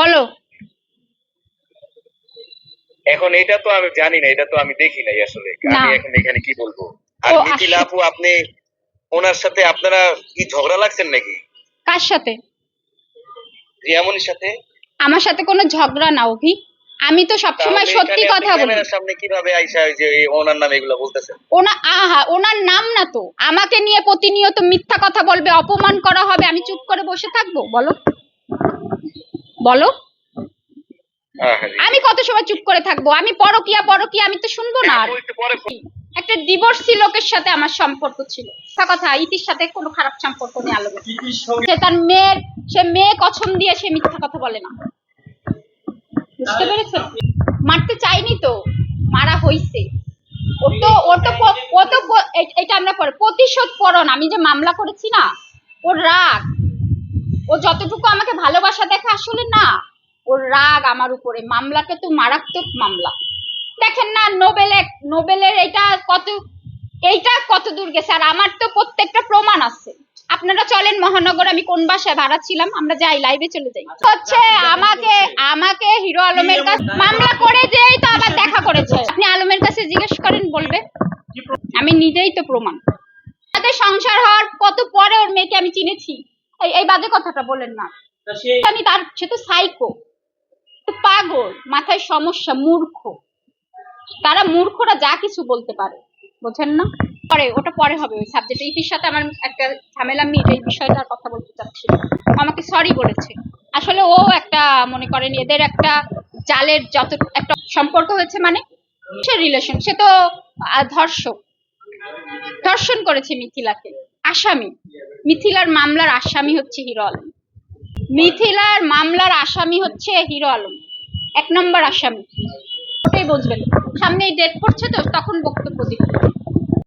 বলো। এখন এটা তো আমি জানি না এটা তো আমি দেখি নাই আসলে। আমি এখন এখানে কি বলব? আর মিথিলা আপু আপনি ওনার সাথে আপনারা কি ঝগড়া লাগছেন নাকি? কার সাথে? রিয়ামনির সাথে? আমার সাথে কোনো ঝগড়া না অভি। আমি তো সবসময় তাহলে সত্যি কথা বলি। সামনে কীভাবে আইসা ওই যে ওনার নাম এগুলো বলতেছেন? ওনা আহা ওনার নাম না তো। আমাকে নিয়ে প্রতিনিয়ত মিথ্যা কথা বলবে অপমান করা হবে আমি চুপ করে বসে থাকব বলো। বলো। আমি কত সময় চুপ করে থাকব? আমি পরকিয়া পরকিয়া আমি তো শুনব না একটু ডিভোর্সি লোকের সাথে আমার সম্পর্ক ছিল। কথা ইতির সাথে কোনো খারাপ সম্পর্ক নেই আলো সে তার মেয়ের সে মেয়ে কছম দিয়ে সে মিথ্যা কথা বলে না। বুঝতে পেরেছ? মারতে চাইনি তো। মারা হইছে। ও তো ও তো ও তো এটা আমরা পরে প্রতিশোধ পরন আমি যে মামলা করেছি না ওর রাগ। ও যতটুকু আমাকে ভালোবাসা দেখে আসলে না। ওর রাগ আমার উপরে। মামলাটা তো মারাত্মক মামলা। দেখেন না নোবেলে নোবেলের এটা কত এইটা কত দূর গেছে। আর আমার তো প্রত্যেকটা প্রমাণ আছে। আপনারা চলেন মহানগর আমি কোন বাসায় ভাড়া ছিলাম আমরা যাই লাইভে চলে যাই। হচ্ছে আমাকে আমাকে হিরো আলমের কাছে মামলা করে যেই তো আবার দেখা করেছে। আপনি আলমের কাছে জিজ্ঞেস করেন বলবে। আমি নিজেই তো প্রমাণ। তাদের সংসার হওয়ার কত পরে ওর মেয়েকে আমি চিনেছি। এই এই বাজে কথাটা বলেন না। তার সে তো সাইকো পাগল মাথায় সমস্যা মূর্খ। তারা মূর্খরা যা কিছু বলতে পারে বোঝেন না? পরে ওটা পরে হবে ওই সাবজেক্ট ইতির সাথে আমার একটা ঝামেলা আমি এই বিষয়টার কথা বলতে চাচ্ছি আমাকে সরি বলেছে। আসলে ও একটা মনে করেন এদের একটা জালের যত একটা সম্পর্ক হয়েছে মানে সে রিলেশন সে তো ধর্ষক। ধর্ষণ করেছে মিথিলাকে। আসামি। মিথিলার মামলার আসামি হচ্ছে হিরো আলম। মিথিলার মামলার আসামি হচ্ছে হিরো আলম। এক নম্বর আসামি। ওটাই বুঝবেন সামনে ডেট পড়ছে তো, তখন বক্তব্য দিবেন।